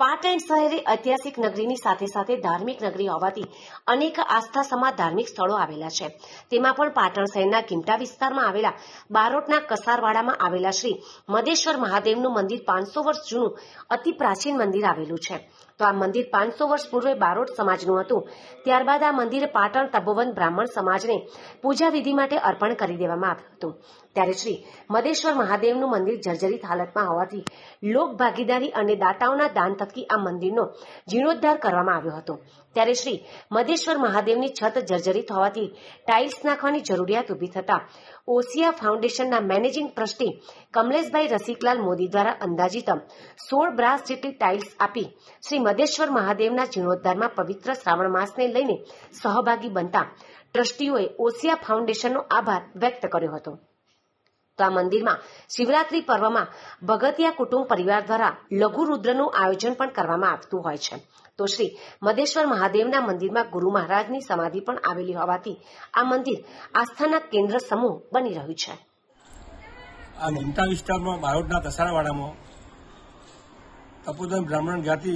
પાટણ શહેર ઐતિહાસિક નગરીની સાથે સાથે ધાર્મિક નગરી હોવાથી અનેક આસ્થા સમા ધાર્મિક સ્થળો આવેલા છે. તેમાં પણ પાટણ શહેરના કિમટા વિસ્તારમાં આવેલા બારોટના કસારવાડામાં આવેલા શ્રી મદેશ્વર મહાદેવનું મંદિર પાંચસો વર્ષ જૂનું, અતિ પ્રાચીન મંદિર આવેલું છે. તો આ મંદિર પાંચસો વર્ષ પૂર્વે બારોટ સમાજનું હતું. ત્યારબાદ આ મંદિર પાટણ તબોવન બ્રાહ્મણ સમાજને પૂજા વિધિ માટે અર્પણ કરી દેવામાં આવ્યું હતું. ત્યારે શ્રી મદેશ્વર મહાદેવનું મંદિર જર્જરિત હાલતમાં હોવાથી લોક ભાગીદારી અને દાતાઓના દાન થકી આ મંદિરનો જીર્ણોદ્ધાર કરવામાં આવ્યો હતો. ત્યારે શ્રી મધેશ્વર મહાદેવની છત જર્જરિત હોવાથી ટાઇલ્સ નાખવાની જરૂરિયાત ઊભી થતા ઓસિયા ફાઉન્ડેશનના મેનેજિંગ ટ્રસ્ટી કમલેશભાઈ રસિકલાલ મોદી દ્વારા અંદાજીત સોળ બ્રાસ જેટલી ટાઇલ્સ આપી શ્રી મધેશ્વર મહાદેવના જીર્ણોદ્ધારમાં પવિત્ર શ્રાવણ માસને લઈને સહભાગી બનતા ટ્રસ્ટીઓએ ઓસિયા ફાઉન્ડેશનનો આભાર વ્યક્ત કર્યો હતો. તો આ મંદિરમાં શિવરાત્રી પર્વમાં ભગતિયા કુટુંબ પરિવાર દ્વારા લઘુ રુદ્રનું આયોજન પણ કરવામાં આવતું હોય છે. તો શ્રી મધેશ્વર મહાદેવના મંદિરમાં ગુરુ મહારાજની સમાધિ પણ આવેલી હોવાથી આ મંદિર આસ્થાના કેન્દ્ર સમૂહ બની રહ્યું છે. આ મમતા વિસ્તારમાં બારોટના કસારાવાડામાં તપોધન બ્રાહ્મણ જ્ઞાતિ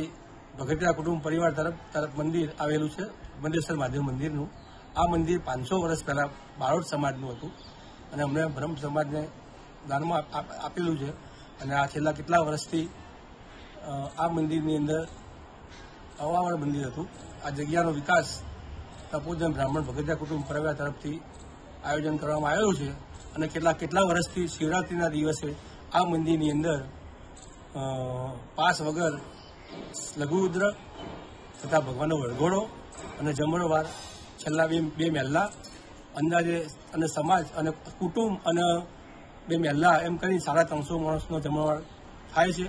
ભગતિયા કુટુંબ પરિવાર તરફ તરફ મંદિર આવેલું છે. મંદેશ્વર મહાદેવ મંદિરનું આ મંદિર પાંચસો વર્ષ પહેલા બારોટ સમાજનું હતું. અને અમને બ્રહ્મ સમાજને દાનમાં આપ- આપેલું છે. અને આ છેલ્લા કેટલા વર્ષથી આ મંદિરની અંદર અવાવળ મંદિર હતું. આ જગ્યાનો વિકાસ તપોજન બ્રાહ્મણ ભગતિયા કુટુંબ પરિવાર તરફથી આયોજન કરવામાં આવેલું છે. અને કેટલા કેટલા વર્ષથી શિવરાત્રિના દિવસે આ મંદિરની અંદર પાસ વગર લઘુરુદ્ર તથા ભગવાનનો વળઘોડો અને જમણવાર છેલ્લા બે બે મહેલા અંદાજે અને સમાજ અને કુટુંબ અને બે મહેલા એમ કરી સાડા ત્રણસો માણસનો જમણવાર થાય છે.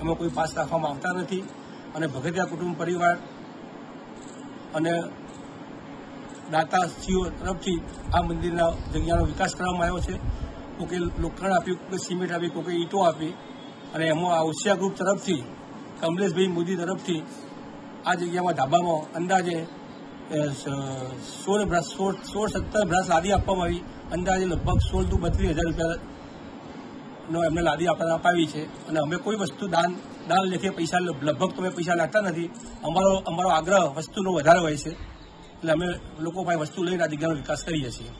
એમાં કોઈ પાસ રાખવામાં આવતા નથી. અને ભગતિયા કુટુંબ પરિવાર અને દાતાશ્રીઓ તરફથી આ મંદિરના જગ્યાનો વિકાસ કરવામાં આવ્યો છે. કોકે લોખંડ આપ્યું, કોકે સિમેન્ટ આપી, કોકે ઈંટો આપી અને એમાં આ ઓશિયા ગ્રુપ તરફથી કમલેશભાઈ મોદી તરફથી આ જગ્યામાં ધાબામાં અંદાજે સોળ બ્રાસ, સોળ સોળ સત્તર બ્રાસ લાદી આપવામાં આવી. અંદાજે લગભગ સોળ ટુ બત્રીસ હજાર રૂપિયાનો એમને લાદી આપવામાં અપાવી છે. અને અમે કોઈ વસ્તુ દાન દાન લેખે પૈસા લગભગ તમે પૈસા લાગતા નથી. અમારો અમારો આગ્રહ વસ્તુનો વધારે હોય છે. એટલે અમે લોકો પાસે વસ્તુ લઈને આ જગ્યાનો વિકાસ કરીએ છીએ.